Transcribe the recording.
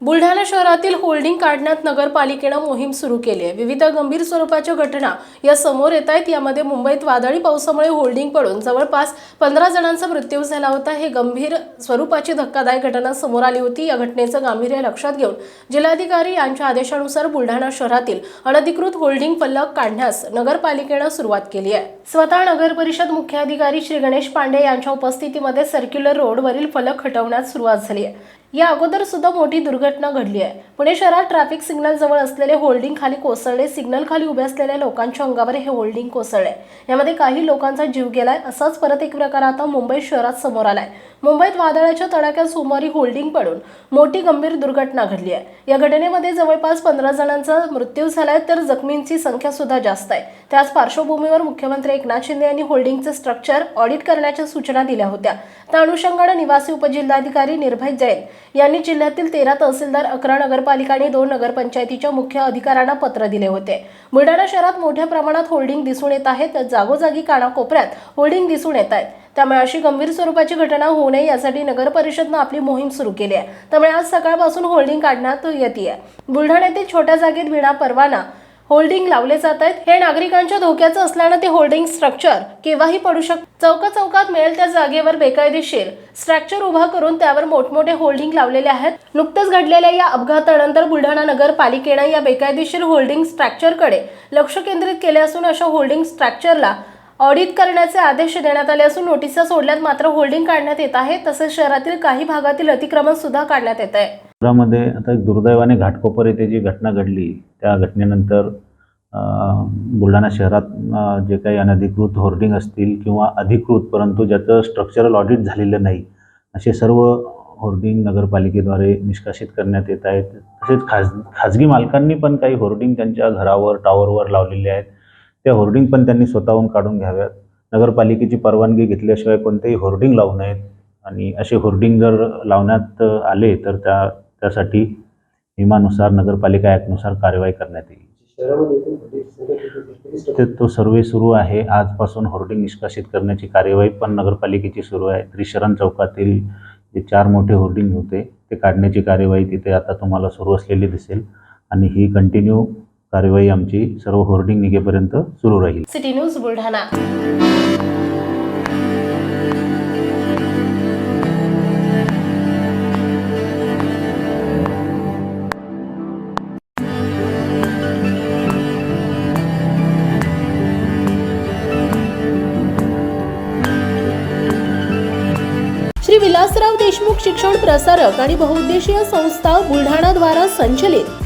बुलढाणा शहरातील होल्डिंग काढण्यात नगरपालिकेनं मोहीम सुरू केली आहे. विविध गंभीर स्वरूपाच्या घटना या समोर येत आहेत. यामध्ये मुंबईत वादळी पावसामुळे होल्डिंग पडून जवळपास पंधरा जणांचा मृत्यू झाला होता. हे गंभीर स्वरूपाची धक्कादायक घटना समोर आली होती. या घटनेचं गांभीर्य लक्षात घेऊन जिल्हाधिकारी यांच्या आदेशानुसार बुलढाणा शहरातील अनधिकृत होल्डिंग फलक काढण्यास नगरपालिकेनं सुरुवात केली आहे. स्वतः नगर परिषद मुख्याधिकारी श्री गणेश पांडे यांच्या उपस्थितीमध्ये सर्क्युलर रोडवरील फलक हटवण्यास सुरुवात झाली आहे. या अगोदर सुद्धा मोठी दुर्घटना घडली आहे. पुणे शहरात ट्रॅफिक सिग्नल जवळ असलेले होल्डिंग खाली कोसळले. सिग्नल खाली उभे असलेल्या लोकांच्या अंगावर हे होल्डिंग कोसळले. यामध्ये काही लोकांचा जीव गेलाय. असाच परत एक प्रकार आता मुंबई शहरात समोर आलाय. मुंबईत वादळाच्या तडाख्यात सोमवारी होल्डिंग पडून मोठी गंभीर दुर्घटना घडली आहे. या घटनेमध्ये जवळपास पंधरा जणांचा मृत्यू झालाय तर जखमींची संख्या सुद्धा जास्त आहे. त्याच पार्श्वभूमीवर मुख्यमंत्री एकनाथ शिंदे यांनी होल्डिंगचं स्ट्रक्चर ऑडिट करण्याच्या सूचना दिल्या होत्या. त्या अनुषंगाने निवासी उपजिल्हाधिकारी निर्भय जैन यांनी जिल्ह्यातील तेरा तहसीलदार अकरा नगरपालिका आणि दोन नगरपंचायतीच्या मुख्य अधिकाऱ्यांना पत्र दिले होते. बुलढाणा शहरात मोठ्या प्रमाणात होल्डिंग दिसून येत आहेत तर जागोजागी कानाकोपऱ्यात होल्डिंग दिसून येत आहेत. त्यामुळे अशी गंभीर स्वरूपाची घटना होऊ नये यासाठी नगर परिषदनं आपली मोहीम सुरू केली आहे. त्यामुळे आज सकाळपासून होल्डिंग काढण्यात येते बुलढाण्यातील छोट्या जागेत विना परवाना होल्डिंग लावले जात आहेत. हे नागरिकांच्या धोक्याचं असल्यानं ते होल्डिंग स्ट्रक्चर केव्हाही पडू शक चौका चौकात मिळेल त्या जागेवर बेकायदेशीर स्ट्रक्चर उभा करून त्यावर मोठमोठे होल्डिंग लावलेले आहेत. नुकतेच घडलेल्या या अपघातानंतर बुलढाणा नगरपालिकेनं या बेकायदेशीर होल्डिंग स्ट्रक्चरकडे लक्ष केंद्रित केले असून अशा होल्डिंग स्ट्रक्चरला ऑडिट करण्याचे आदेश देण्यात आले असून नोटिसा सोडल्यात मात्र होल्डिंग काढण्यात येत आहे. तसेच शहरातील काही भागातील अतिक्रमण सुद्धा काढण्यात येत आहे. शहरामध्ये आता एक दुर्दैवाने घाटकोपर येथे जी घटना घडली त्या घटनेनंतर बुलढाणा शहरात जे काही अनधिकृत होर्डिंग असतील किंवा अधिकृत परंतु ज्याचं स्ट्रक्चरल ऑडिट झालेलं नाही असे सर्व होर्डिंग नगरपालिकेद्वारे निष्कासित करण्यात येत आहेत. तसेच खाज खाजगी मालकांनी पण काही होर्डिंग त्यांच्या घरावर टॉवरवर लावलेले आहेत. त्या होर्डिंग पण त्यांनी स्वतःहून काढून घ्याव्यात. नगरपालिकेची परवानगी घेतल्याशिवाय कोणतेही होर्डिंग लावू नयेत. आणि असे होर्डिंग जर लावण्यात आले तर त्या त्यासाठी नियमानुसार नगरपालिका ॲक्टनुसार कारवाई करण्यात येईल. ते तो सर्वे सुरू आहे. आजपासून होर्डिंग निष्कासित करण्याची कार्यवाही पण नगरपालिकेची सुरू आहे. त्रिशरण चौकातील जे चार मोठे होर्डिंग होते ते काढण्याची कार्यवाही तिथे आता तुम्हाला सुरू असलेली दिसेल. आणि ही कंटिन्यू कार्यवाही आमची सर्व होर्डिंग निघेपर्यंत सुरू राहील. City news Buldhana. Shri Vilasrao Deshmukh शिक्षण प्रसारक आणि बहुउद्देशीय संस्था बुलढाणा द्वारा संचलित